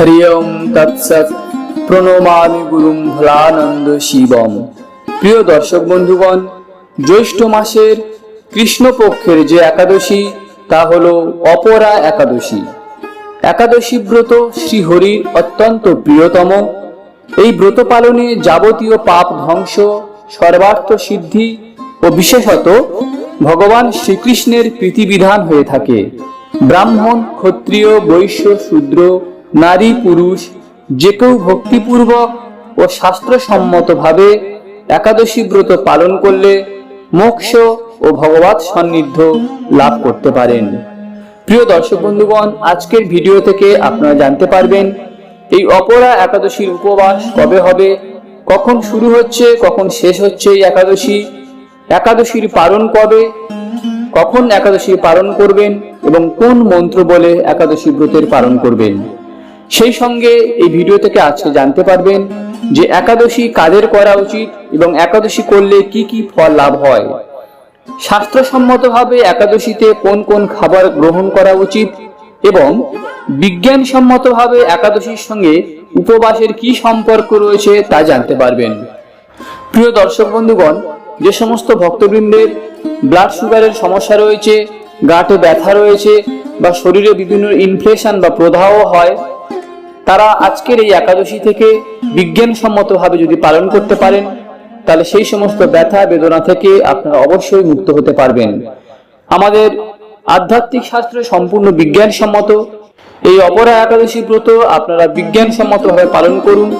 হরি ওম প্রণমামি গুরুম ভোলানন্দ শিবম প্রিয় দর্শক বন্ধুগণ, জ্যৈষ্ঠ মাসের কৃষ্ণপক্ষের যে একাদশী, তা হল অপরা একাদশী। একাদশী ব্রত শ্রীহরির অত্যন্ত প্রিয়তম। এই ব্রত পালনে যাবতীয় পাপ ধ্বংস, সর্বার্থ সিদ্ধি ও বিশেষত ভগবান শ্রীকৃষ্ণের প্রীতিবিধান হয়ে থাকে। ব্রাহ্মণ, ক্ষত্রিয়, বৈশ্য, শূদ্র নারী, পুরুষ, যে কেউ ভক্তিপূর্বক ও শাস্ত্রসম্মতভাবে একাদশী ব্রত পালন করলে মোক্ষ ও ভগবত সান্নিধ্য লাভ করতে পারেন। প্রিয় দর্শক বন্ধুগণ, আজকের ভিডিও থেকে আপনারা জানতে পারবেন, এই অপরা একাদশীর উপবাস কবে হবে, কখন শুরু হচ্ছে, কখন শেষ হচ্ছে এই একাদশী, একাদশীর পালন কবে, কখন একাদশী পালন করবেন এবং কোন মন্ত্র বলে একাদশী ব্রতের পালন করবেন। সেই সঙ্গে এই ভিডিও থেকে আজকে জানতে পারবেন যে একাদশী কাদের করা উচিত এবং একাদশী করলে কি কি ফল লাভ হয়। শাস্ত্রসম্মতভাবে একাদশীতে কোন কোন খাবার গ্রহণ করা উচিত এবং বিজ্ঞানসম্মতভাবে একাদশীর সঙ্গে উপবাসের কি সম্পর্ক রয়েছে তা জানতে পারবেন। প্রিয় দর্শক বন্ধুগণ, যে সমস্ত ভক্তবৃন্দের ব্লাড সুগারের সমস্যা রয়েছে, গাঁটে ব্যথা রয়েছে বা শরীরে বিভিন্ন ইনফ্লেশন বা প্রদাহ হয় তারা আজকের এই একাদশী থেকে বিজ্ঞানসম্মতভাবে যদি পালন করতে পারেন, তাহলে সেই সমস্ত ব্যথা বেদনা থেকে আপনারা অবশ্যই মুক্ত হতে পারবেন। আমাদের আধ্যাত্মিক শাস্ত্র সম্পূর্ণ বিজ্ঞানসম্মত। এই অপরা একাদশী ব্রত আপনারা বিজ্ঞানসম্মতভাবে পালন করুন।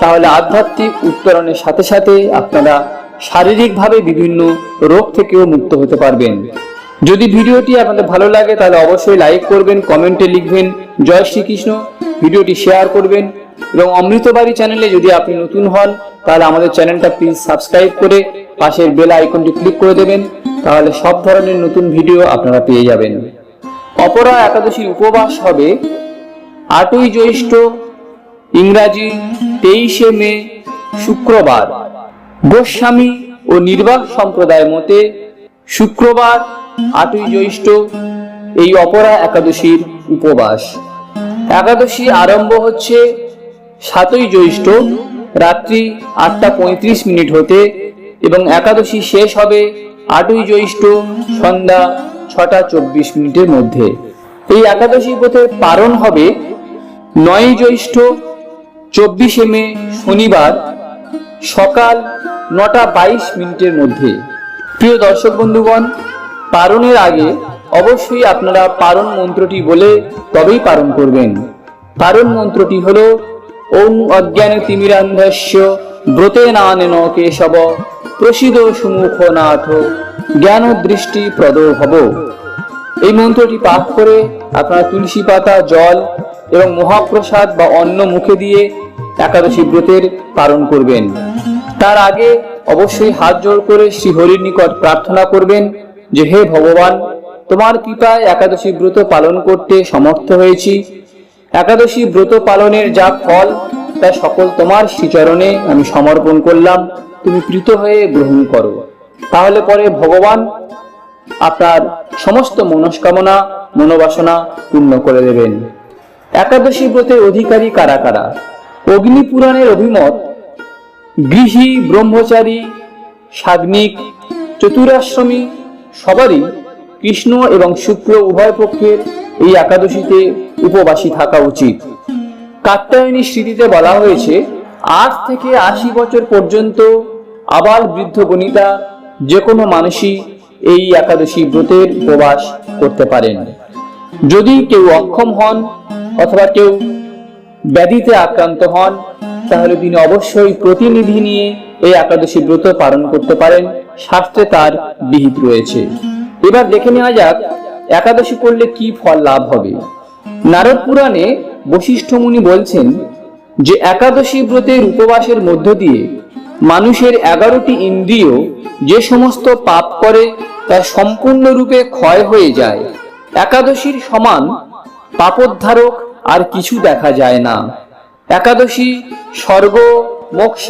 তাহলে আধ্যাত্মিক উত্তরণের সাথে সাথে আপনারা শারীরিকভাবে বিভিন্ন রোগ থেকেও মুক্ত হতে পারবেন। যদি ভিডিওটি আপনাদের ভালো লাগে, তাহলে অবশ্যই লাইক করবেন, কমেন্টে লিখবেন, জয় শ্রীকৃষ্ণ। ভিডিওটি শেয়ার করবেন এবং অমৃতবাড়ি চ্যানেলে যদি আপনি নতুন হন, তাহলে আমাদের চ্যানেলটা প্লিজ সাবস্ক্রাইব করে পাশের বেল আইকনটি ক্লিক করে দেবেন, তাহলে সব ধরনের নতুন ভিডিও আপনারা পেয়ে যাবেন। অপরা একাদশীর উপবাস হবে আটই জ্যৈষ্ঠ, ইংরাজি তেইশে মে, শুক্রবার। গোস্বামী ও নির্বাক সম্প্রদায় মতে, শুক্রবার আটই জ্যৈষ্ঠ এই অপরা একাদশীর উপবাস। একাদশী আরম্ভ হচ্ছে সাতই জ্যৈষ্ঠ, রাত্রি আটটা পঁয়ত্রিশ মিনিট হতে এবং একাদশী শেষ হবে আটই জ্যৈষ্ঠ সন্ধ্যা ছটা চব্বিশ মিনিটের মধ্যে। এই একাদশী ব্রতের পারণ হবে নয় জ্যৈষ্ঠ, চব্বিশে মে শনিবার সকাল নটা বাইশ মিনিটের মধ্যে। প্রিয় দর্শক বন্ধুগণ পারণের আগে অবশ্যই আপনারা পারণ মন্ত্রটি বলে তবেই পালন করবেন। পারণ মন্ত্রটি হল, ওম অজ্ঞান তিমিরান্ধস্য, ব্রতে নানেন কেশব প্রসিদ সুমুখ নাথ, জ্ঞান দৃষ্টি প্রদ হব এই মন্ত্রটি পাঠ করে আপনারা তুলসী পাতা, জল এবং মহাপ্রসাদ বা অন্ন মুখে দিয়ে একাদশী ব্রতের পালন করবেন। তার আগে অবশ্যই হাত জোড় করে শ্রী হরির নিকট প্রার্থনা করবেন যে, হে ভগবান তোমার কৃপায় একাদশী ব্রত পালন করতে সমর্থ হয়েছি। একাদশী ব্রত পালনের যা ফল, তা সকল তোমার শ্রীচরণে আমি সমর্পণ করলাম। তুমি প্রীত হয়ে গ্রহণ করো। তাহলে পরে ভগবান আপনার সমস্ত মনস্কামনা, মনোবাসনা পূর্ণ করে দেবেন। একাদশী ব্রতের অধিকারী কারা কারা? অগ্নি পুরাণের অভিমত, গৃহী, ব্রহ্মচারী সাগ্নিক চতুরাশ্রমী, সবারই কৃষ্ণ এবং শুক্র উভয় পক্ষের এই একাদশীতে উপবাসী থাকা উচিত। কাত্যায়নী স্মৃতিতে বলা হয়েছে, আট থেকে আশি বছর পর্যন্ত আবাল বৃদ্ধ বনিতা যে কোনো মানুষই এই একাদশী ব্রতের উপবাস করতে পারেন। যদি কেউ অক্ষম হন অথবা কেউ ব্যাধিতে আক্রান্ত হন, তাহলে তিনি অবশ্যই প্রতিনিধি নিয়ে এই একাদশী ব্রত পালন করতে পারেন, শাস্ত্রে তার বিহিত রয়েছে। এবার দেখে নেওয়া যাক, একাদশী করলে কি ফল লাভ হবে। নারদ পুরাণে বশিষ্ঠ মুনি বলছেন যে, একাদশী ব্রতের উপবাসের মধ্য দিয়ে মানুষের এগারোটি ইন্দ্রিয় যে সমস্ত পাপ করে, তা সম্পূর্ণরূপে ক্ষয় হয়ে যায়। একাদশীর সমান পাপোদ্ধারক আর কিছু দেখা যায় না। একাদশী স্বর্গ, মোক্ষ,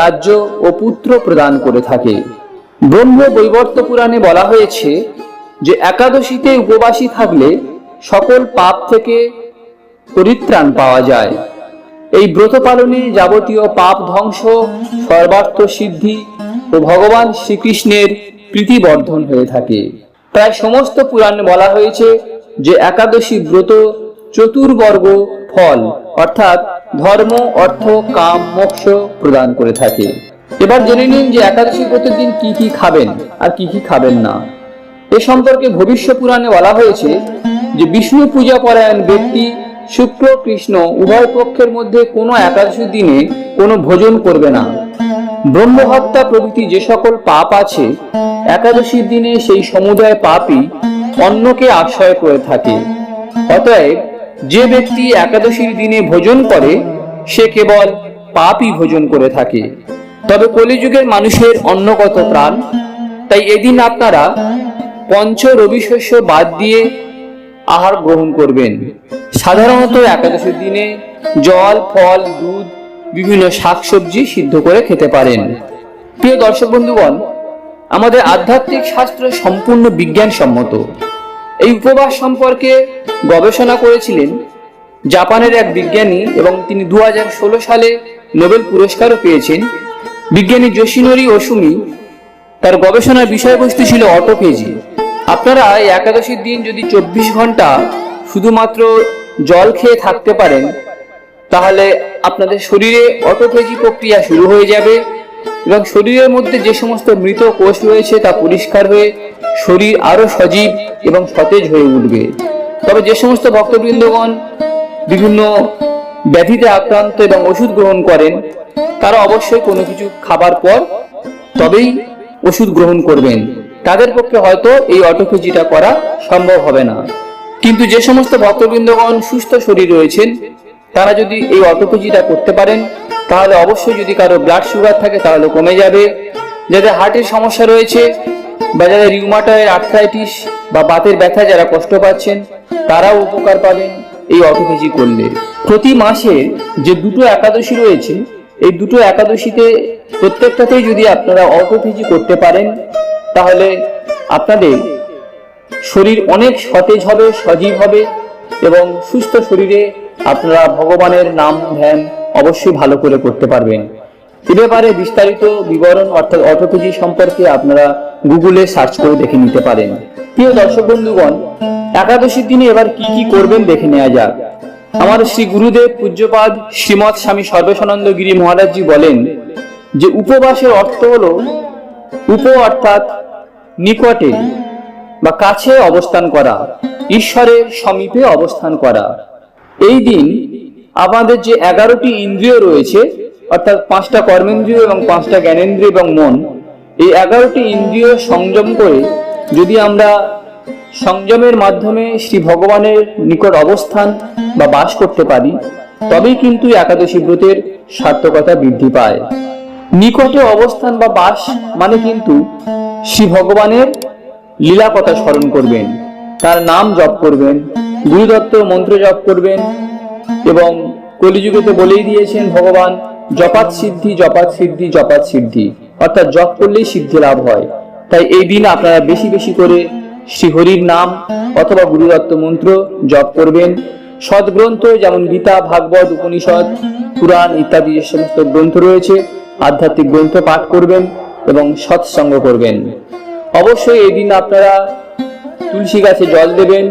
রাজ্য ও পুত্র প্রদান করে থাকে। ব্রহ্ম বৈবর্ত পুরাণে বলা হয়েছে যে একাদশীতে উপবাসী থাকলে সকল পাপ থেকে পরিত্রাণ পাওয়া যায়। এই ব্রত পালনে যাবতীয় পাপ ধ্বংস, সর্বার্থ সিদ্ধি ও ভগবান শ্রীকৃষ্ণের প্রীতিবর্ধন হয়ে থাকে। প্রায় সমস্ত পুরাণে বলা হয়েছে যে একাদশী ব্রত চতুর্বর্গ ফল, অর্থাৎ ধর্ম, অর্থ, কাম, মোক্ষ প্রদান করে থাকে। এবার জেনে নিন যে একাদশী ব্রতের দিন কি কি খাবেন আর কি কি খাবেন না। এ সম্পর্কে ভবিষ্য পুরাণে বলা হয়েছে যে বিষ্ণু পূজা পরায়ণ ব্যক্তি শুক্র, কৃষ্ণ, উভয় পক্ষের মধ্যে কোনো একাদশী দিনে কোনো ভোজন করবে না। ব্রহ্মহত্যা প্রভৃতি যে সকল পাপ আছে একাদশীর দিনে সেই সমুদায় পাপই অন্যকে আশ্রয় করে থাকে। অতএব যে ব্যক্তি একাদশীর দিনে ভোজন করে, সে কেবল পাপই ভোজন করে থাকে। তবে কলিযুগের মানুষের অন্নগত প্রাণ? তাই এদিন আপনারা পঞ্চ রবি শস্য বাদ দিয়ে আহার গ্রহণ করবেন। সাধারণত একাদশীর দিনে জল, ফল, দুধ, বিভিন্ন শাকসবজি সিদ্ধ করে খেতে পারেন। প্রিয় দর্শক বন্ধুগণ, আমাদের আধ্যাত্মিক শাস্ত্র সম্পূর্ণ বিজ্ঞানসম্মত। এই উপবাস সম্পর্কে গবেষণা করেছিলেন জাপানের এক বিজ্ঞানী এবং তিনি দু হাজার ষোলো সালে নোবেল পুরস্কারও পেয়েছেন। বিজ্ঞানী যোশিনোরি ওসুমি তার গবেষণার বিষয়বস্তু ছিল অটোপেজি। আপনারা এই একাদশীর দিন যদি চব্বিশ ঘণ্টা শুধুমাত্র জল খেয়ে থাকতে পারেন, তাহলে আপনাদের শরীরে অটোপেজি প্রক্রিয়া শুরু হয়ে যাবে এবং শরীরের মধ্যে যে সমস্ত মৃত কোষ রয়েছে তা পরিষ্কার হয়ে শরীর আরও সজীব এবং সতেজ হয়ে উঠবে। তবে যে সমস্ত ভক্তবৃন্দগণ বিভিন্ন ব্যাধিতে আক্রান্ত এবং ওষুধ গ্রহণ করেন তারা অবশ্যই কোনো কিছু খাবার পর তবেই ওষুধ গ্রহণ করবেন। তাদের পক্ষে হয়তো এই অটোপেজিটা করা সম্ভব হবে না। কিন্তু যে সমস্ত ভক্তবৃন্দগণ সুস্থ শরীর রয়েছেন, তারা যদি এই অটোপেজিটা করতে পারেন, তাহলে অবশ্যই যদি কারও ব্লাড সুগার থাকে, তাহলে কমে যাবে। যাদের হার্টের সমস্যা রয়েছে বা যাদের রিউমাটয়ের আর্থ্রাইটিস বা বাতের ব্যথা যারা কষ্ট পাচ্ছেন, তারাও উপকার পাবেন এই অটোপেজি করলে। প্রতি মাসে যে দুটো একাদশী রয়েছে এই দুটো একাদশীতে প্রত্যেকটাতেই যদি আপনারা অটোপেজি করতে পারেন, তাহলে আপনাদের শরীর অনেক সতেজ হবে, সজীব হবে এবং সুস্থ শরীরে আপনারা ভগবানের নাম ধ্যান অবশ্যই ভালো করে করতে পারবেন। এ ব্যাপারে বিস্তারিত বিবরণ অর্থাৎ অটোপেজি সম্পর্কে আপনারা গুগলে সার্চ করে দেখে নিতে পারেন। প্রিয় দর্শক বন্ধুগণ, একাদশীর দিনে এবার কি কি করবেন দেখে নেওয়া যাক। আমার শ্রী গুরুদেব পূজ্যপাদ শ্রীমৎ স্বামী সর্বেশানন্দ গিরি মহারাজজি বলেন যে উপবাসের অর্থ হলো উপ অর্থাৎ নিকটে বা কাছে অবস্থান করা, ঈশ্বরের সমীপে অবস্থান করা। এই দিন আমাদের যে এগারোটি ইন্দ্রিয় রয়েছে, অর্থাৎ পাঁচটা কর্মেন্দ্রিয় এবং পাঁচটা জ্ঞানেন্দ্রিয় এবং মন, এই এগারোটি ইন্দ্রিয় সংযম করে যদি আমরা সংযমের মাধ্যমে শ্রী ভগবানের নিকট অবস্থান বা বাস করতে পারি, তবেই কিন্তু একাদশী ব্রতের সার্থকতা বৃদ্ধি পায়। নিকটে অবস্থান বা বাস মানে কিন্তু শ্রী ভগবানের লীলা কথা স্মরণ করবেন, তার নাম জপ করবেন, গুরুদত্ত মন্ত্র জপ করবেন এবং কলিযুগে তো বলেই দিয়েছেন ভগবান, জপাত সিদ্ধি জপাত সিদ্ধি জপাত সিদ্ধি। অর্থাৎ জপ করলেই সিদ্ধি লাভ হয়। তাই এই দিন আপনারা বেশি বেশি করে শ্রীহরির নাম অথবা গুরুদত্ত মন্ত্র জপ করবেন। সদ্গ্রন্থ যেমন গীতা, ভাগবত, উপনিষদ, পুরাণ ইত্যাদি যে সমস্ত গ্রন্থ রয়েছে, আধ্যাত্মিক গ্রন্থ পাঠ করবেন এবং সৎসঙ্গ করবেন। অবশ্যই এদিন আপনারা তুলসী গাছে জল দেবেন,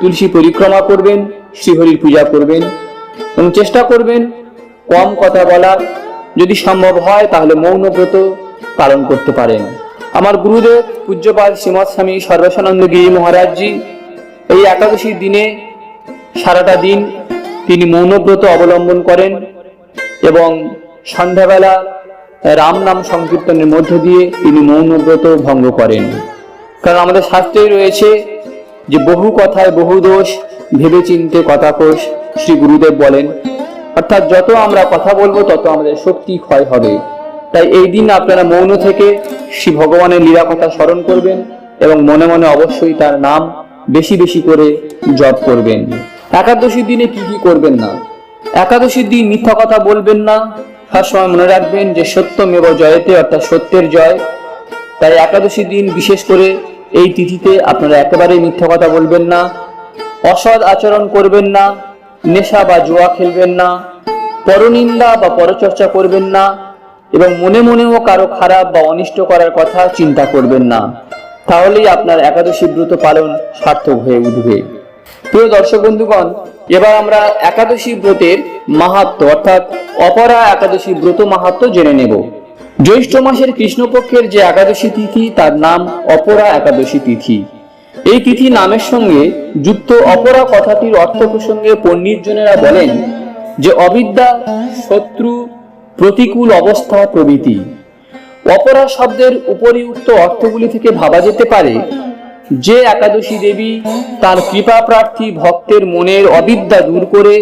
তুলসী পরিক্রমা করবেন, শ্রীহরির পূজা করবেন এবং চেষ্টা করবেন কম কথা বলা। যদি সম্ভব হয় তাহলে মৌন ব্রত পালন করতে পারেন। আমার গুরুদেব পূজ্যপাল শ্রীমৎ স্বামী সর্বেশানন্দ গিরি মহারাজজি, এই একাদশীর দিনে সারাটা দিন তিনি মৌনব্রত অবলম্বন করেন এবং সন্ধ্যাবেলা রাম নাম সংকীর্তনের মধ্য দিয়ে তিনি মৌনব্রত ভঙ্গ করেন। কারণ আমাদের শাস্ত্রেই রয়েছে যে বহু কথায় বহু দোষ ভেবে চিনতে কথা কোষ শ্রী গুরুদেব বলেন। অর্থাৎ যত আমরা কথা বলব, তত আমাদের শক্তি ক্ষয় হবে। তাই এই দিন আপনারা মৌন থেকে শ্রী ভগবানের লীলা কথা স্মরণ করবেন এবং মনে মনে অবশ্যই তার নাম বেশি বেশি করে জপ করবেন। একাদশীর দিনে কি কি করবেন না? একাদশীর দিন মিথ্যা কথা বলবেন না। সবসময় মনে রাখবেন যে সত্যমেব জয়তে অর্থাৎ সত্যের জয়। তাই একাদশীর দিন বিশেষ করে এই তিথিতে আপনারা একেবারেই মিথ্যা কথা বলবেন না। অসৎ আচরণ করবেন না। নেশা বা জুয়া খেলবেন না। পরনিন্দা বা পরচর্চা করবেন না। এবং মনে মনেও কারও খারাপ বা অনিষ্ট করার কথা চিন্তা করবেন না। তাহলেই আপনার একাদশী ব্রত পালন সার্থক হয়ে উঠবে। প্রিয় দর্শক বন্ধুগণ, এবার আমরা একাদশী ব্রতের মাহাত্ম অর্থাৎ অপরা একাদশী ব্রত মাহাত্ম জেনে নেব। জ্যৈষ্ঠ মাসের কৃষ্ণপক্ষের যে একাদশী তিথি, তার নাম অপরা একাদশী তিথি। এই তিথি নামের সঙ্গে যুক্ত অপরা কথাটির অর্থ প্রসঙ্গে পণ্ডিতজনেরা বলেন যে, অবিদ্যা, শত্রু প্রতিকূল অবস্থা প্রভৃতি। অপরা শব্দের উপরিউক্ত অর্থগুলি থেকে ভাবা যেতে পারে। যে একাদশী দেবী তার কৃপা প্রার্থী ভক্তের মনের অবিদ্যা দূর করে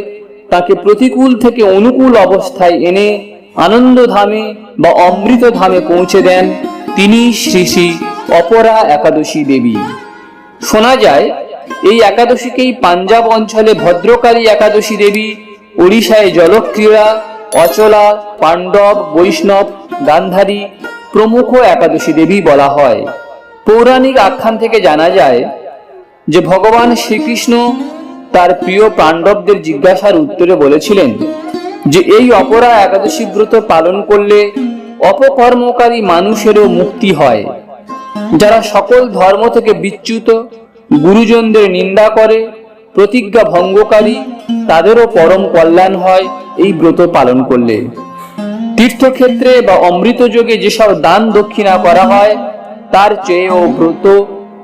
তাকে প্রতিকূল থেকে অনুকূল অবস্থায় এনে আনন্দ ধামে বা অমৃত ধামে পৌঁছে দেন তিনি শ্রী শ্রী অপরা একাদশী দেবী। শোনা যায়, এই একাদশীকেই পাঞ্জাব অঞ্চলে ভদ্রকালী একাদশী দেবী, ওড়িশায় জলক্রীড়া অচলা, পাণ্ডব, বৈষ্ণব, গান্ধারী প্রমুখ একাদশী দেবী বলা হয়। পৌরাণিক আখ্যান থেকে জানা যায় যে ভগবান শ্রীকৃষ্ণ তার প্রিয় পাণ্ডবদের জিজ্ঞাসার উত্তরে বলেছিলেন যে এই অপরা একাদশী ব্রত পালন করলে অপকর্মকারী মানুষেরও মুক্তি হয়। যারা সকল ধর্ম থেকে বিচ্যুত, গুরুজনদের নিন্দা করে, প্রতিজ্ঞা ভঙ্গকারী, তাদেরও পরম কল্যাণ হয়। এই ব্রত পালন করলে। তীর্থক্ষেত্রে বা অমৃত যোগে যেসব দান দক্ষিণা করা হয়, তার চেয়েও ব্রত,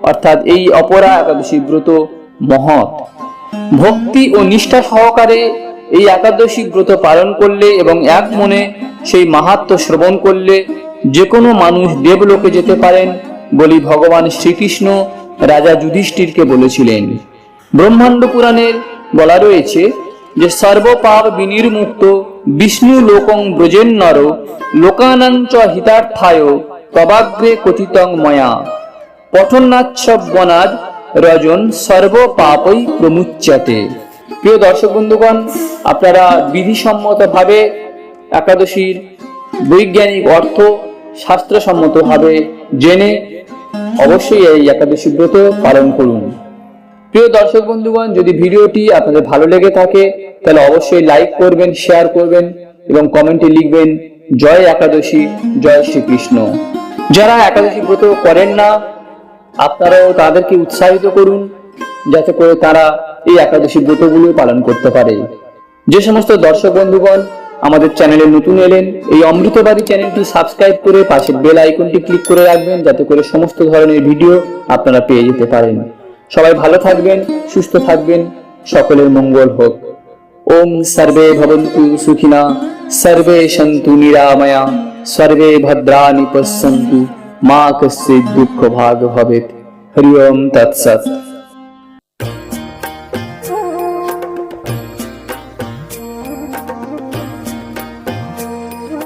অর্থাৎ এই অপরা একাদশী ব্রত মহৎ। ভক্তি ও নিষ্ঠা সহকারে এই একাদশী ব্রত পালন করলে এবং এক মনে সেই মাহাত্ম শ্রবণ করলে যে কোনো মানুষ দেবলোকে যেতে পারেন বলি ভগবান শ্রীকৃষ্ণ রাজা যুধিষ্ঠিরকে বলেছিলেন। ব্রহ্মাণ্ড পুরাণের বলা রয়েছে যে সর্বপাপ বিনির্মুক্ত বিষ্ণু লোকং ব্রজেন নর লোকানাঞ্চ হিতার্থায় তবাগ্রে কথিতং ময়া। পঠনাচ্ছব পঠনাচ্ছবনাদ রজন সর্বপাপই প্রমুচ্যতে। প্রিয় দর্শক বন্ধুগণ, আপনারা বিধিসম্মতভাবে একাদশীর বৈজ্ঞানিক অর্থ শাস্ত্রসম্মতভাবে জেনে অবশ্যই এই একাদশী ব্রত পালন করুন। প্রিয় দর্শক বন্ধুগণ, যদি ভিডিওটি আপনাদের ভালো লেগে থাকে তাহলে অবশ্যই লাইক করবেন শেয়ার করবেন এবং কমেন্টে লিখবেন, জয় একাদশী, জয় শ্রীকৃষ্ণ। যারা একাদশী ব্রত করেন না, আপনারাও তাদেরকে উৎসাহিত করুন, যাতে করে তারা এই একাদশী ব্রতগুলো পালন করতে পারে। যে সমস্ত দর্শক বন্ধুগণ, আমাদের চ্যানেলে নতুন এলেন, এই অমৃতবাদী চ্যানেলটি সাবস্ক্রাইব করে পাশের বেল আইকনটি ক্লিক করে রাখবেন, যাতে করে সমস্ত ধরনের ভিডিও আপনারা পেয়ে যেতে পারেন। সবাই ভালো থাকবেন, সুস্থ থাকবেন, সকলের মঙ্গল হোক। ওম সর্বে ভবন্তু সুখিনা, সর্বে সন্তু নিরাময়া, সর্বে ভদ্রাণি পশ্যন্তু। মা কশ্চিৎ দুঃখ ভাগ ভবেত হরি ওম তৎসৎ।